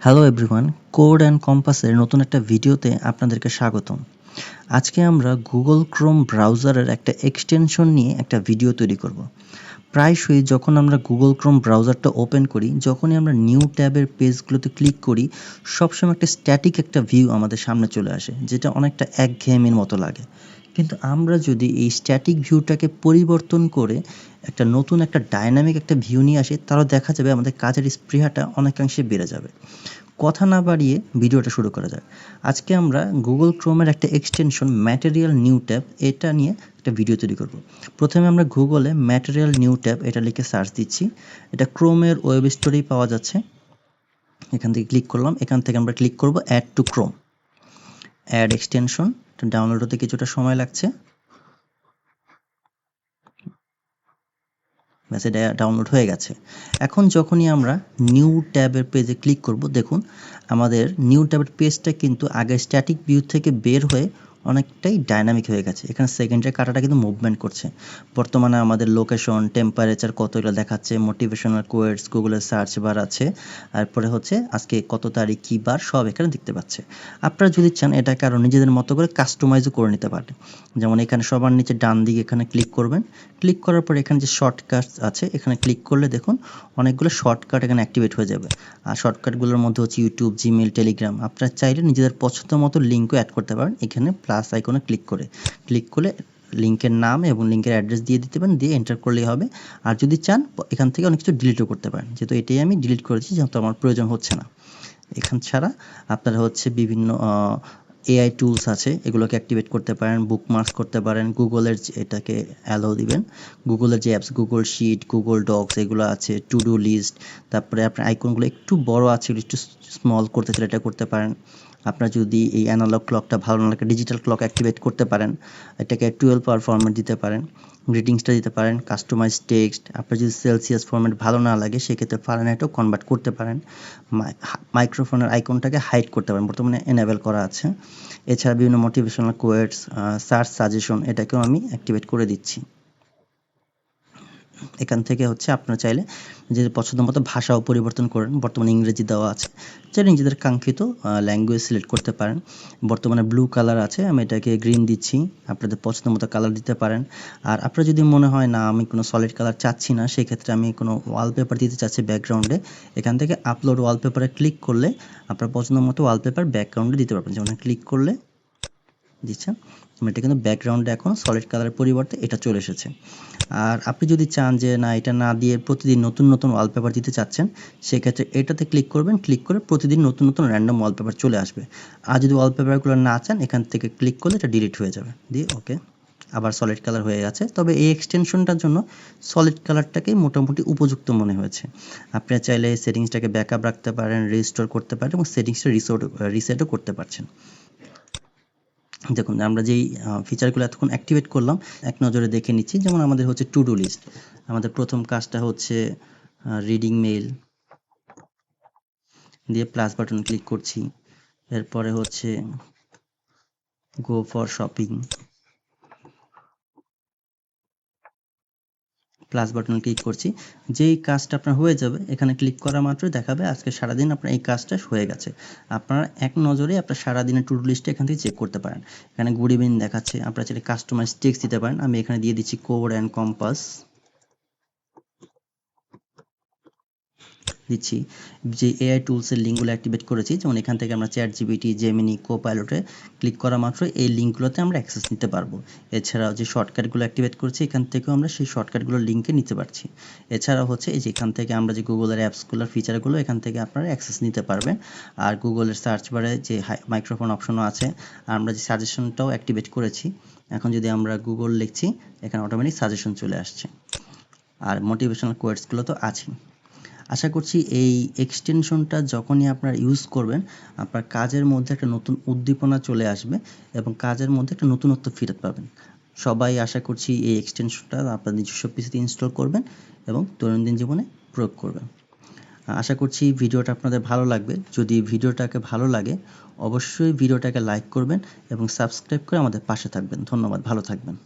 Hello everyone code and কম্পাসের নতুন একটা ভিডিওতে আপনাদেরকে স্বাগতম। আজকে আমরা গুগল ক্রোম ব্রাউজারের একটা এক্সটেনশন নিয়ে একটা ভিডিও তৈরি করব। প্রায়শই যখন আমরা গুগল ক্রোম ব্রাউজারটা ওপেন করি, যখনই আমরা নিউ ট্যাবের পেজগুলোতে ক্লিক করি, সবসময় একটা স্ট্যাটিক একটা ভিউ আমাদের সামনে চলে আসে, যেটা অনেকটা একঘেয়েমির মতো লাগে। কিন্তু আমরা যদি এই স্ট্যাটিক ভিউটাকে পরিবর্তন করে একটা নতুন একটা ডায়নামিক একটা ভিউ নিয়ে আসি, তাহলে দেখা যাবে আমাদের কাজের স্পৃহাটা অনেকাংশে বেড়ে যাবে। কথা না বাড়িয়ে ভিডিওটা শুরু করা যাক। আজকে আমরা গুগল ক্রোমের একটা এক্সটেনশন ম্যাটেরিয়াল নিউ ট্যাব এটা নিয়ে একটা ভিডিও তৈরি করব। প্রথমে আমরা গুগলে ম্যাটেরিয়াল নিউ ট্যাব এটা লিখে সার্চ দিচ্ছি। এটা ক্রোমের ওয়েব স্টোরেই পাওয়া যাচ্ছে। এখান থেকে ক্লিক করলাম। এখান থেকে আমরা ক্লিক করব add to Chrome add extension download হতে কিছুটা সময় লাগছে। ব্যাস ডাউনলোড হয়ে গেছে। এখন যখনই আমরা নিউ ট্যাবের পেজে ক্লিক করব, দেখুন, আমাদের নিউ ট্যাবের পেজটা কিন্তু আগে স্ট্যাটিক ভিউ থেকে বের হয়ে অনেকটাই ডাইনামিক হয়ে গেছে। এখানে সেকেন্ডের কাটাটা কিন্তু মুভমেন্ট করছে। বর্তমানে আমাদের লোকেশন টেম্পারেচার কত কতগুলো দেখাচ্ছে মোটিভেশনাল কোয়েটস গুগলের সার্চ বার আছে। তারপরে হচ্ছে আজকে কত তারিখ, কী বার সব এখানে দেখতে পাচ্ছে। আপনারা যদি চান এটাকে আরও নিজেদের মতো করে কাস্টমাইজও করে নিতে পারেন। যেমন এখানে সবার নিচে ডান দিকে এখানে ক্লিক করবেন। ক্লিক করার পর এখানে যে শর্টকাট আছে, এখানে ক্লিক করলে দেখুন অনেকগুলো শর্টকাট এখানে অ্যাক্টিভেট হয়ে যাবে। আর শর্টকাটগুলোর মধ্যে হচ্ছে ইউটিউব জিমেল টেলিগ্রাম আপনারা চাইলে নিজেদের পছন্দ মতো লিঙ্কও অ্যাড করতে পারেন। এখানে প্লাস আইকনে ক্লিক করে। ক্লিক করলে লিঙ্কের নাম এবং লিঙ্কের অ্যাড্রেস দিয়ে দিতে পারেন, দিয়ে এন্টার করলেই হবে। আর যদি চান, এখান থেকে অনেক কিছু ডিলিটও করতে পারেন। যেহেতু এটাই আমি ডিলিট করেছি, যেহেতু আমার প্রয়োজন হচ্ছে না। এখান ছাড়া আপনারা হচ্ছে বিভিন্ন এআই টুলস আছে, এগুলোকে অ্যাক্টিভেট করতে পারেন বুকমার্কস করতে পারেন গুগলের এটাকে অ্যালো দিবেন। গুগলের যে apps Google Sheet Google Docs এগুলো আছে টু ডু লিস্ট তারপরে আপনার আইকনগুলো একটু বড় আছে, একটু স্মল করতে চাইলে এটা করতে পারেন। আপনার যদি এই অ্যানালগ ক্লকটা ভালো না লাগে ডিজিটাল ক্লক অ্যাক্টিভেট করতে পারেন, এটাকে টুয়েলভ পাওয়ার ফরম্যাট দিতে পারেন গ্রিটিংসটা দিতে পারেন কাস্টমাইজ টেক্সট আপনার যদি সেলসিয়াস ফরম্যাট ভালো না লাগে, সেক্ষেত্রে ফারেনহাইটও কনভার্ট করতে পারেন মাইক্রোফোনের আইকনটাকে হাইড করতে পারেন, বর্তমানে এনেবেল করা আছে। এছাড়া বিভিন্ন মোটিভেশনাল কোয়েটস সার্চ সাজেশন এটাকেও আমি অ্যাক্টিভেট করে দিচ্ছি। এখান থেকে হচ্ছে আপনারা চাইলে নিজেদের পছন্দ মতো ভাষাও পরিবর্তন করেন। বর্তমানে ইংরেজি দেওয়া আছে। চাইলে নিজেদের কাঙ্ক্ষিত ল্যাঙ্গুয়েজ সিলেক্ট করতে পারেন। বর্তমানে ব্লু কালার আছে, আমি এটাকে গ্রিন দিচ্ছি। আপনাদের পছন্দ মতো কালার দিতে পারেন। আর আপনার যদি মনে হয়, না, আমি কোনো সলিড কালার চাচ্ছি না, সেক্ষেত্রে আমি কোনো ওয়ালপেপার দিতে চাচ্ছি ব্যাকগ্রাউন্ডে এখান থেকে আপলোড ওয়ালপেপারে ক্লিক করলে আপনার পছন্দ মতো ওয়ালপেপার ব্যাকগ্রাউন্ডে দিতে পারবেন। যেমন ক্লিক করলে, দিচ্ছেন। এটা কিন্তু ব্যাকগ্রাউন্ডে এখন সলিড কালারের পরিবর্তে এটা চলে এসেছে। আর আপনি যদি চান যে না, এটা না দিয়ে প্রতিদিন নতুন নতুন ওয়ালপেপার দিতে চাচ্ছেন, সেক্ষেত্রে এটাতে ক্লিক করবেন। ক্লিক করে প্রতিদিন নতুন নতুন র্যান্ডম ওয়ালপেপার চলে আসবে। আর যদি ওয়ালপেপারগুলো না চান, এখান থেকে ক্লিক করলে এটা ডিলিট হয়ে যাবে। দিয়ে ওকে আবার সলিড কালার হয়ে গেছে। তবে এই এক্সটেনশনটার জন্য সলিড কালারটাকেই মোটামুটি উপযুক্ত মনে হয়েছে। আপনি চাইলে সেটিংসটাকে ব্যাকআপ রাখতে পারেন রিস্টোর করতে পারেন এবং সেটিংসটা রিসোর্ট রিসেটও করতে পারছেন। দেখুন, আমরা যেই ফিচারগুলো এতক্ষণ অ্যাক্টিভেট করলাম, এক নজরে দেখে নিচ্ছি। যেমন আমাদের হচ্ছে টু ডু লিস্ট আমাদের প্রথম কাজটা হচ্ছে রিডিং মেইল দিয়ে প্লাস বাটন ক্লিক করছি। এরপরে হচ্ছে go for shopping plus button click করছি। যেই কাজটা আপনার হয়ে যাবে, এখানে ক্লিক করা মাত্র দেখাবে আজকে সারাদিন আপনার এই কাজটা হয়ে গেছে। আপনারা এক নজরে আপনার সারাদিনের টু লিস্টটা এখান থেকে চেক করতে পারেন। এখানে গুড দেখাচ্ছে, আপনারা চাইলে কাস্টমাইজ টেক্সট দিতে পারেন। আমি এখানে দিয়ে দিচ্ছি কোড অ্যান্ড কম্পাস দিচ্ছি, যে এআই টুলসের লিঙ্কগুলো অ্যাক্টিভেট করেছি, যেমন এখান থেকে আমরা চ্যাট জিবিটি জেমিনি কো পাইলটে ক্লিক করা মাত্র এই লিঙ্কগুলোতে আমরা অ্যাক্সেস নিতে পারব। এছাড়াও যে শর্টকাটগুলো অ্যাক্টিভেট করেছি, এখান থেকেও আমরা সেই শর্টকাটগুলোর লিঙ্কে নিতে পারছি। এছাড়াও হচ্ছে এই যে এখান থেকে আমরা যে গুগলের অ্যাপসগুলোর ফিচারগুলো এখান থেকে আপনারা অ্যাক্সেস নিতে পারবেন। আর গুগলের সার্চ বারে যে মাইক্রোফোন অপশনও আছে আর আমরা যে সাজেশনটাও অ্যাক্টিভেট করেছি। এখন যদি আমরা গুগল লিখছি, এখানে অটোমেটিক সাজেশন চলে আসছে। আর মোটিভেশনাল কোয়ার্ডসগুলো তো আছেই। আশা করছি এই এক্সটেনশনটা যখনই আপনার ইউজ করবেন, আপনার কাজের মধ্যে একটা নতুন উদ্দীপনা চলে আসবে এবং কাজের মধ্যে একটা নতুনত্ব ফেরত পাবেন। সবাই আশা করছি এই এক্সটেনশনটা আপনার নিজস্ব পিসিতে ইনস্টল করবেন এবং দৈনন্দিন জীবনে প্রয়োগ করবেন। আশা করছি ভিডিওটা আপনাদের ভালো লাগবে। যদি ভিডিওটাকে ভালো লাগে, অবশ্যই ভিডিওটাকে লাইক করবেন এবং সাবস্ক্রাইব করে আমাদের পাশে থাকবেন। ধন্যবাদ, ভালো থাকবেন।